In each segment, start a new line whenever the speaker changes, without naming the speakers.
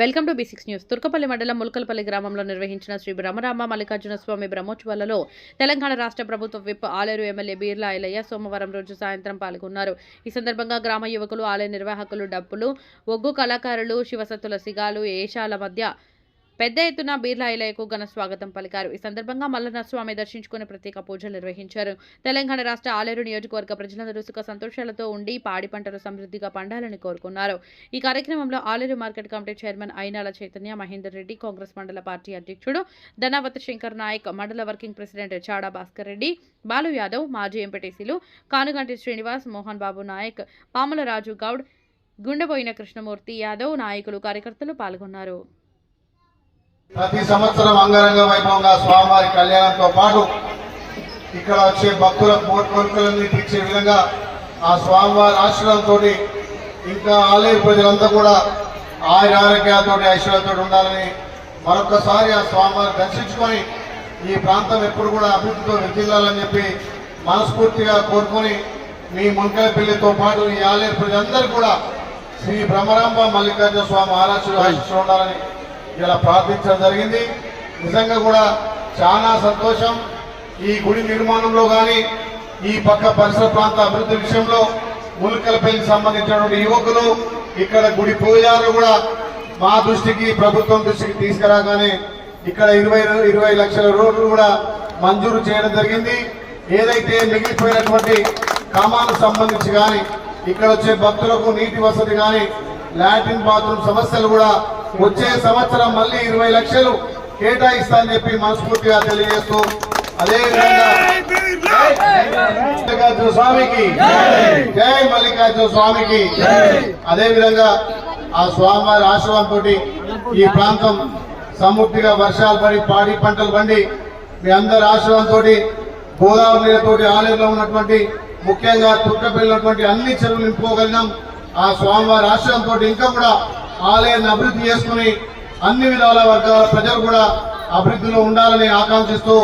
Welcome to B six news. Turkapally మండలం ములకలపల్లి గ్రామంలో నిర్వహించిన శ్రీ బ్రహ్మరామ మల్లికార్జున స్వామి బ్రహ్మోత్సవాలలో తెలంగాణ రాష్ట్ర ప్రభుత్వ విప్ ఆలేరు ఎమ్మెల్యే బీర్లా ఐలయ్య సోమవారం రోజు సాయంత్రం పాల్గొన్నారు. ఈ సందర్భంగా గ్రామ యువకులు ఆలయ నిర్వాహకులు డప్పులు ఒగ్గు కళాకారులు శివసత్తుల సిగాలు ఏషాల మధ్య పెద్ద ఎత్తున బీర్లా ఇలయకు ఘన స్వాగతం పలికారు. ఈ సందర్భంగా మల్లన్న స్వామి దర్శించుకుని ప్రత్యేక పూజలు నిర్వహించారు. తెలంగాణ రాష్ట్ర ఆలేరు నియోజకవర్గ ప్రజలందరూ సుఖ సంతోషాలతో ఉండి పాడి పంటలు సమృద్ధిగా పండాలని కోరుకున్నారు. ఈ కార్యక్రమంలో Aleru market committee chairman Ainala Chaitanya Mahender Reddy Congress మండల పార్టీ అధ్యక్షుడు ధనావత్ శంకర్ నాయక్ మండల వర్కింగ్ ప్రెసిడెంట్ చాడా భాస్కర్ రెడ్డి బాలు యాదవ్ మాజీ ఎంపీటీసీలు కానుగంటి శ్రీనివాస్ మోహన్ బాబు నాయక్ పాముల రాజు గౌడ్ గుండెపోయిన కృష్ణమూర్తి యాదవ్ నాయకులు కార్యకర్తలు పాల్గొన్నారు.
ప్రతి సంవత్సరం అంగరంగ వైభవంగా స్వామివారి కళ్యాణంతో పాటు ఇక్కడ వచ్చే భక్తుల కోరికలన్నీ తీర్చే విధంగా ఆ స్వామివారి ఆశ్రయంతో ఇంకా ఆలయ ప్రజలంతా కూడా ఆయుర ఆరోగ్యాలతో ఐశ్వర్యంతో ఉండాలని మరొకసారి ఆ స్వామివారిని దర్శించుకొని ఈ ప్రాంతం ఎప్పుడు కూడా అభివృద్ధితో విధిల్లాలని చెప్పి మనస్ఫూర్తిగా కోరుకొని మీ మునకలపల్లితో పాటు ఈ ఆలయ ప్రజలందరూ కూడా శ్రీ బ్రహ్మరాంబ మల్లికార్జున స్వామి ఆశిస్తూ ఉండాలని ఇలా ప్రార్థించడం జరిగింది. నిజంగా కూడా చాలా సంతోషం. ఈ గుడి నిర్మాణంలో కానీ ఈ పక్క పరిసర ప్రాంత అభివృద్ధి విషయంలో ములికలపల్లికి సంబంధించినటువంటి యువకులు ఇక్కడ గుడి పూజారులు కూడా మా దృష్టికి ప్రభుత్వం దృష్టికి తీసుకురాగానే ఇక్కడ ఇరవై ఇరవై లక్షల రోడ్లు కూడా మంజూరు చేయడం జరిగింది. ఏదైతే మిగిలిపోయినటువంటి కామాలకు సంబంధించి కానీ ఇక్కడ వచ్చే భక్తులకు నీటి వసతి కానీ లాట్రిన్ బాత్రూమ్ సమస్యలు కూడా వచ్చే సంవత్సరం మళ్ళీ ఇరవై లక్షలు కేటాయిస్తా అని చెప్పి మనస్ఫూర్తిగా తెలియజేస్తూ అదేవిధంగా మల్లికార్జున స్వామికి జై మల్లికార్జున స్వామికి అదే విధంగా ఆ స్వామివారి ఆశ్రమంతో ఈ ప్రాంతం సమృద్ధిగా వర్షాలు పడి పాడి పంటలు పండి మీ అందరి ఆశ్రమంతో గోదావరి నీళ్ళతోటి ఆలయంలో ఉన్నటువంటి ముఖ్యంగా తుట్టపల్లినటువంటి అన్ని చెరువులు నింపుకోగలిగినాం. ఆ స్వామివారి ఆశ్రయంతో ఇంకా కూడా ఆలయాన్ని అభివృద్ధి చేసుకుని అన్ని విధాల వర్గాల ప్రజలు కూడా అభివృద్ధిలో ఉండాలని ఆకాంక్షిస్తూ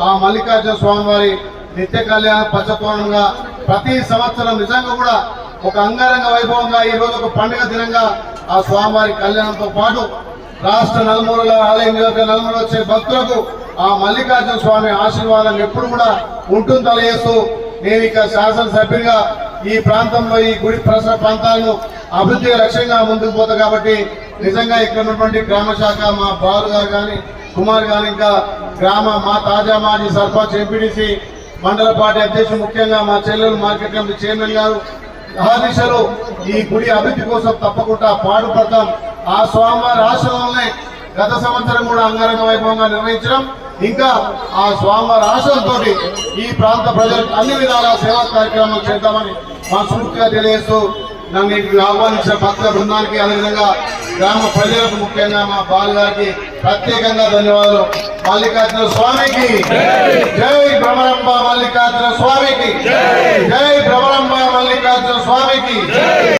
ఆ మల్లికార్జున స్వామివారి నిత్య కళ్యాణ పచ్చకోణంగా ప్రతి సంవత్సరం నిజంగా కూడా ఒక అంగరంగ వైభవంగా ఈ రోజు ఒక పండుగ దినంగా ఆ స్వామివారి కళ్యాణంతో పాటు రాష్ట్ర నలుమూలల ఆలయ నియోజక నలుమూల వచ్చే భక్తులకు ఆ మల్లికార్జున స్వామి ఆశీర్వాదం ఎప్పుడు కూడా ఉంటుంది చేస్తూ నేను ఇక శాసనసభ్యుడిగా ఈ ప్రాంతంలో ఈ గుడి పరిసర ప్రాంతాలను అభివృద్ధి లక్ష్యంగా ముందుకు పోతా కాబట్టి నిజంగా ఇక్కడ ఉన్నటువంటి గ్రామ శాఖ మా బాలు గారు కానీ కుమార్ గారు ఇంకా గ్రామ మా తాజా మాజీ సర్పంచ్ ఎంపీడీసీ మండల పార్టీ అధ్యక్షుడు ముఖ్యంగా మా చెల్లెలు మార్కెట్ కమిటీ చైర్మన్ గారు ఆ ఈ గుడి అభివృద్ధి కోసం తప్పకుండా పాటుపడతాం. ఆ స్వామివారి ఆశ్రమంలోనే గత సంవత్సరం కూడా అంగరంగ వైభవంగా నిర్వహించడం ఇంకా ఆ స్వామివారి ఆశ్రమంతో ఈ ప్రాంత ప్రజలకు అన్ని విధాల సేవా కార్యక్రమాలు చేద్దామని మా మనస్ఫూర్తిగా తెలియజేస్తూ నన్ను ఇంటికి ఆహ్వానించిన భక్తుల బృందానికి అదేవిధంగా గ్రామ ప్రజలకు ముఖ్యంగా మా బాలు గారికి ప్రత్యేకంగా ధన్యవాదాలు. మల్లికార్జున స్వామికి జై భ్రమరంబ మల్లికార్జున స్వామికి జై భ్రమరంబ మల్లికార్జున స్వామికి